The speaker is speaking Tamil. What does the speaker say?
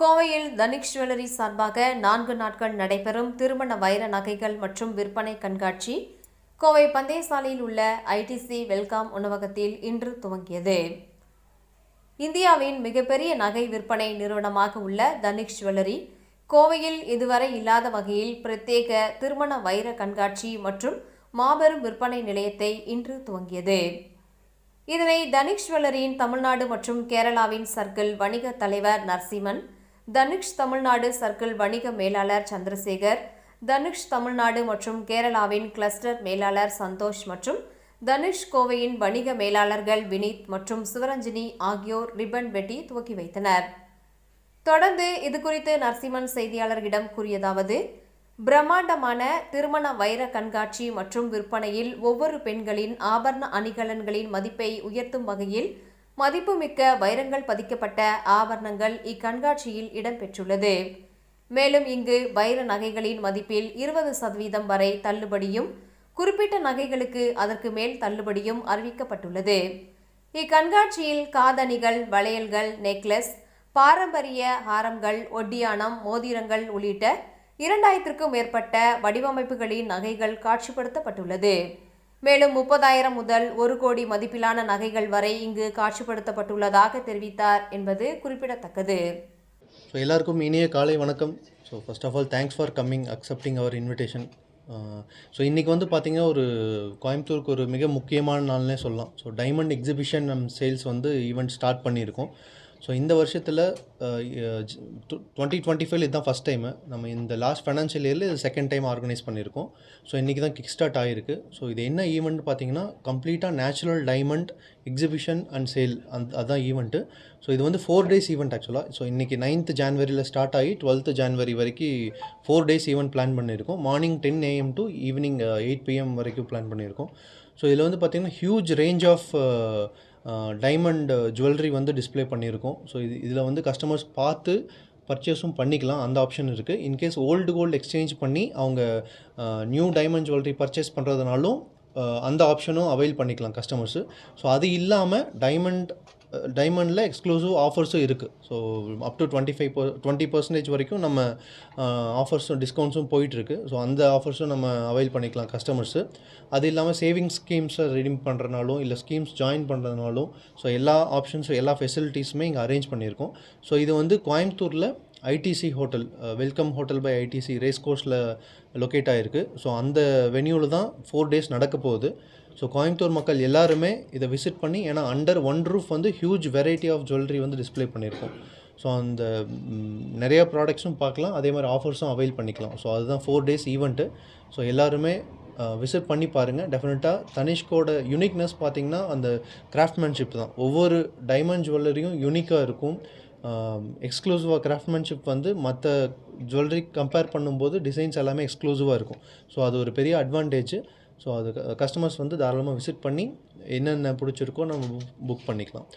கோவையில் தனிக் ஜுவல்லரி சார்பாக நான்கு நாட்கள் நடைபெறும் திருமண வைர நகைகள் மற்றும் விற்பனை கண்காட்சி. கோவை பந்தயசாலையில் உள்ள ஐடிசி வெல்காம் உணவகத்தில் இன்று துவங்கியது. இந்தியாவின் மிகப்பெரிய நகை விற்பனை நிறுவனமாக உள்ள தனிஷ் ஜுவல்லரி கோவையில் இதுவரை இல்லாத வகையில் பிரத்யேக திருமண வைர கண்காட்சி மற்றும் மாபெரும் விற்பனை நிலையத்தை இன்று துவங்கியது. இதனை தனிஷ் ஜுவல்லரியின் தமிழ்நாடு மற்றும் கேரளாவின் சர்க்கிள் வணிக தலைவர் நரசிம்மன் தனுஷ் தமிழ்நாடு சர்க்கிள் வணிக மேலாளர் சந்திரசேகர் தனுஷ் தமிழ்நாடு மற்றும் கேரளாவின் கிளஸ்டர் மேலாளர் சந்தோஷ் மற்றும் தனுஷ் கோவையின் வணிக மேலாளர்கள் வினீத் மற்றும் சிவரஞ்சினி ஆகியோர் ரிப்பன் வெட்டி துவக்கி வைத்தனர். தொடர்ந்து இதுகுறித்து நரசிம்மன் செய்தியாளர்களிடம் கூறியதாவது பிரம்மாண்டமான திருமண வைர கண்காட்சி மற்றும் விற்பனையில் ஒவ்வொரு பெண்களின் ஆபரண அணிகலன்களின் மதிப்பை உயர்த்தும் வகையில் மதிப்புமிக்க வைரங்கள் பதிக்கப்பட்ட ஆபரணங்கள் இக்கண்காட்சியில் இடம்பெற்றுள்ளது. மேலும் இங்கு வைர நகைகளின் மதிப்பில் இருபது சதவீதம் வரை தள்ளுபடியும் குறிப்பிட்ட நகைகளுக்கு அதற்கு மேல் தள்ளுபடியும் அறிவிக்கப்பட்டுள்ளது. இக்கண்காட்சியில் காதணிகள் வளையல்கள் நெக்லஸ் பாரம்பரிய ஹாரங்கள் ஒட்டியானம் மோதிரங்கள் உள்ளிட்ட இரண்டாயிரத்திற்கும் மேற்பட்ட வடிவமைப்புகளின் நகைகள் காட்சிப்படுத்தப்பட்டுள்ளது. மேலும் முப்பதாயிரம் முதல் ஒரு கோடி மதிப்பிலான நகைகள் வரை இங்கு காட்சிப்படுத்தப்பட்டுள்ளதாக தெரிவித்தார் என்பது குறிப்பிடத்தக்கது. ஸோ எல்லாருக்கும் இனிய காலை வணக்கம். So first of all thanks for coming accepting our invitation so இன்றைக்கி வந்து பார்த்திங்கன்னா ஒரு கோயம்புத்தூருக்கு ஒரு மிக முக்கியமான நாள்னே சொல்லலாம். ஸோ டைமண்ட் எக்ஸிபிஷன் நம் சேல்ஸ் வந்து ஈவெண்ட் ஸ்டார்ட் பண்ணியிருக்கோம். ஸோ இந்த வருஷத்தில் டுவெண்ட்டி டுவெண்ட்டி ஃபைவ் இதுதான் ஃபஸ்ட் டைமு நம்ம இந்த லாஸ்ட் ஃபைனான்ஷியல் இயரில் இது செகண்ட் டைம் ஆர்கனைஸ் பண்ணியிருக்கோம். ஸோ இன்றைக்கி தான் கிக் ஸ்டார்ட் ஆகிருக்கு ஸோ இது என்ன ஈவெண்ட் பார்த்தீங்கன்னா கம்ப்ளீட்டாக natural diamond exhibition and sale அந்த அதான் ஈவெண்ட்டு ஸோ இது வந்து ஃபோர் டேஸ் ஈவெண்ட் ஆக்சுவலாக ஸோ இன்றைக்கி நைன்த் ஜான்வரியில் ஸ்டார்ட் ஆகி டுவெல்த்து ஜான்வரி uh, வரைக்கும் ஃபோர் டேஸ் ஈவெண்ட் பிளான் பண்ணியிருக்கோம். Morning ten AM to evening eight PM வரைக்கும் பிளான் பண்ணியிருக்கோம். ஸோ இதில் வந்து பார்த்திங்கன்னா huge range of diamond jewellery uh, வந்து டிஸ்ப்ளே பண்ணியிருக்கோம். ஸோ இது இதில் வந்து கஸ்டமர்ஸ் பார்த்து பர்ச்சேஸும் பண்ணிக்கலாம். அந்த ஆப்ஷன் இருக்குது இன்கேஸ் ஓல்டு கோல்டு எக்ஸ்சேஞ்ச் பண்ணி அவங்க நியூ டைமண்ட் ஜுவல்லரி பர்ச்சேஸ் பண்ணுறதுனாலும் அந்த ஆப்ஷனும் அவைல் பண்ணிக்கலாம் கஸ்டமர்ஸு ஸோ அது இல்லாமல் டைமண்ட் டைமண்டில் எக்ஸ்க்ளூசிவ் ஆஃபர்ஸும் இருக்குது so up to twenty five per twenty percentage வரைக்கும் நம்ம ஆஃபர்ஸும் டிஸ்கவுண்ட்ஸும் போயிட்டுருக்கு ஸோ அந்த ஆஃபர்ஸும் நம்ம அவைல் பண்ணிக்கலாம் கஸ்டமர்ஸு அது இல்லாமல் சேவிங்ஸ் ஸ்கீம்ஸை ரிடீம் பண்ணுறனாலும் இல்லை ஸ்கீம்ஸ் ஜாயின் பண்ணுறதுனாலும் ஸோ எல்லா ஆப்ஷன்ஸும் எல்லா ஃபெசிலிட்டிஸுமே இங்கே அரேஞ்ச் பண்ணியிருக்கோம். ஸோ இது வந்து கோயம்புத்தூரில் ITC hotel welcome hotel by ITC race கோர்ஸில் லொக்கேட் ஆகிருக்கு ஸோ அந்த வென்யூவில் தான் ஃபோர் டேஸ் நடக்க போகுது. ஸோ கோயம்புத்தூர் மக்கள் எல்லாருமே இதை விசிட் பண்ணி ஏன்னா அண்டர் ஒன் ரூஃப் வந்து ஹியூஜ் வெரைட்டி ஆஃப் ஜுவல்லரி வந்து டிஸ்ப்ளே பண்ணியிருக்கோம். ஸோ அந்த நிறையா நிறைய ப்ராடக்ட்ஸும் பார்க்கலாம். அதே மாதிரி ஆஃபர்ஸும் அவைல் பண்ணிக்கலாம். ஸோ அதுதான் ஃபோர் டேஸ் ஈவெண்ட்டு ஸோ எல்லாருமே விசிட் பண்ணி பாருங்கள் டெஃபினட்டாக தனிஷ்கோட யூனிக்னஸ் பார்த்தீங்கன்னா அந்த கிராஃப்ட்மேன்ஷிப் தான். ஒவ்வொரு டைமண்ட் ஜுவல்லரியும் யூனிக்காக இருக்கும். எக்ஸ்க்ளூசிவாக கிராஃப்ட்மேன்ஷிப் வந்து மற்ற ஜுவல்லரி கம்பேர் பண்ணும்போது டிசைன்ஸ் எல்லாமே எக்ஸ்க்ளூசிவாக இருக்கும். ஸோ அது ஒரு பெரிய அட்வான்டேஜ் ஸோ அது கஸ்டமர்ஸ் வந்து தாராளமாக விசிட் பண்ணி என்னென்ன பிடிச்சிருக்கோ நம்ம புக் பண்ணிக்கலாம்.